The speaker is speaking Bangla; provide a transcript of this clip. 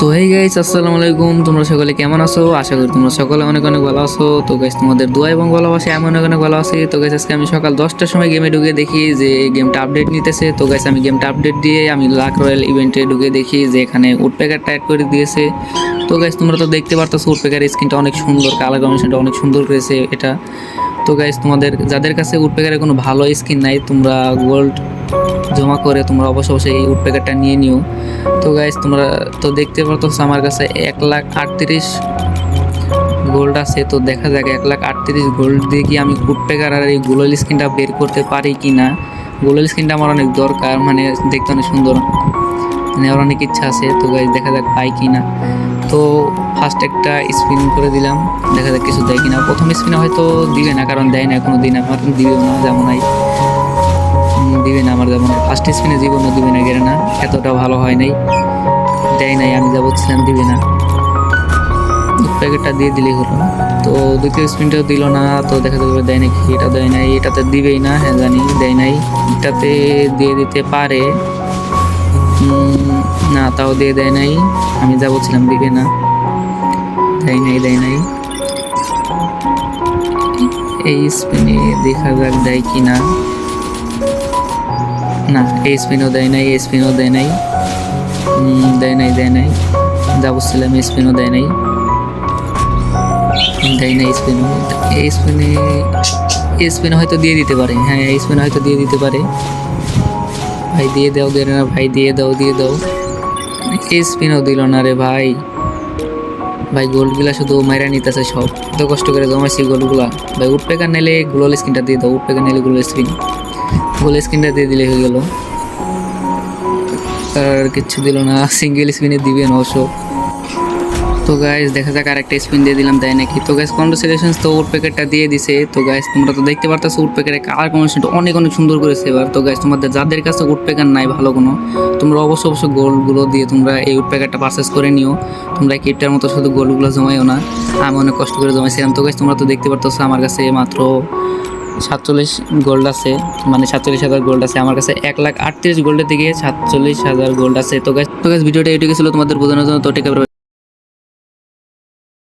তো হেই গাইস আসসালামু আলাইকুম। তোমরা সকলে কেমন আছো? আশা করি তোমরা সকলে অনেক অনেক ভালো আছো। তো গাইস তোমাদের দোয়া এবং ভালোবাসা এমন অনেক অনেক ভালো আছি। তো গাইস আজকে আমি সকাল দশটার সময় গেমে ঢুকে দেখি যে গেমটা আপডেট নিতেছে। তো গাইস আমি গেমটা আপডেট দিয়ে আমি লাক রয়্যাল ইভেন্টে ঢুকে দেখি যে এখানে উডপ্যাকারটা অ্যাড করে দিয়েছে। তো গাইস তোমরা তো দেখতে পারতেছো উডপেকারের স্কিনটা অনেক সুন্দর, কালার কম্বিনেশনটা অনেক সুন্দর করেছে এটা। তো গাইস তোমাদের, যাদের কাছে উডপেকারের কোনো ভালো স্কিন নাই, তোমরা গোল্ড জমা করে তোমরা অবশ্যই অবশ্যই এই উড নিয়ে নিও। তো গাইজ তোমরা তো দেখতে পারতো আমার কাছে এক লাখ আটত্রিশ গোল্ড আছে, তো দেখা যাক এক লাখ আটত্রিশ গোল্ড দিয়ে কি আমি উড প্যাকার আর এই গোলাল স্কিনটা বের করতে পারি কি না গোলাল স্কিনটা আমার অনেক দরকার মানে দেখতে অনেক সুন্দর, নেওয়ার অনেক ইচ্ছা আছে, তো গাইজ দেখা যাক পাই কি না তো ফার্স্ট একটা স্পিন করে দিলাম। দেখা যাক কিছু দেয় কিনা। প্রথম স্পিনে হয়তো দিবে না কারণ দেয় না কোনো দিন। আমার দিবেও না যেমন উম, দিবে না আমার যেমন ফার্স্ট স্পিনে জীবনও দিবে না গেরে না। এতটা ভালো হয় নাই। দেয় নাই আমি যা বলছিলাম দিবে না। প্যাকেটটা দিয়ে দিলেই হলো। তো দ্বিতীয় স্পিনটাও দিল না তো দেখা যাবে দেয় নাকি এটা দেয় নাই এটাতে দিবেই না হ্যাঁ জানি দেয় নাই। এটাতে দিয়ে দিতে পারে। না, তাও দিয়ে দেয় নাই। আমি যা বলছিলাম, দিবে না। দেয় নাই দেয় নাই। এই স্পিনে দেখা যাক দেয় কি না। না, এই স্পিনও দেয় নাই, এই স্পিনও দেয় নাই। দেয় নাই দেয় নাই। যা বলছিলাম স্পিনও দেয় নাই। দেয় নাই স্পিন এই স্পিনে এই স্পিন হয়তো দিয়ে দিতে পারে। হ্যাঁ এই স্পিন হয়তো দিয়ে দিতে পারে। ভাই, দিয়ে দাও দে না, ভাই, দিয়ে দাও দিয়ে দাও। স্পিনও দিল না রে ভাই। ভাই গোল্ডগুলা শুধু মাইরা নিতেছে সব। এত কষ্ট করে জমাইছি গোল্ডগুলা ভাই উঠপেকার নিলে গোল স্ক্রিনটা দিয়ে দাও উঠপেকার নিলে গোল স্ক্রিন। গোল স্ক্রিনটা দিয়ে দিলে হয়ে গেল। আর কিচ্ছু দিল না সিঙ্গেল স্পিনে দিবেন অবশ্য তো গাইজ দেখা যাক আরেকটা স্পিন দিয়ে দিলাম, তাই নাকি? তো গাইজ কনভার্সেশনস তো উড প্যাকেটটা দিয়ে দিছে। তো গাইজ তোমরা তো দেখতে পারতেছো উড প্যাকেটের কালার কম্বিনেশনটা অনেক অনেক সুন্দর করেছে এবার। তো গাইজ তোমাদের যাদের কাছে উড প্যাকেট নাই ভালো কোনো, তোমরা অবশ্যই অবশ্যই গোল্ডগুলো দিয়ে তোমরা এই উড প্যাকেটটা পারচেস করে নিও। তোমরা কিটটার মতো শুধু গোল্ডগুলো জমাইও না, আমি অনেক কষ্ট করে জমাইছিলাম। তো গাইজ তোমরা তো দেখতে পারতেছো, আমার কাছে মাত্র সাতচল্লিশ গোল্ড আছে মানে সাতচল্লিশ হাজার গোল্ড আছে, আমার কাছে এক লাখ আটত্রিশ গোল্ডের দিকে সাতচল্লিশ হাজার গোল্ড আছে। তো গাছ তো গাছ ভিডিওটা এটুকু ছিল তোমাদের বোঝানোর জন্য, তো টেকে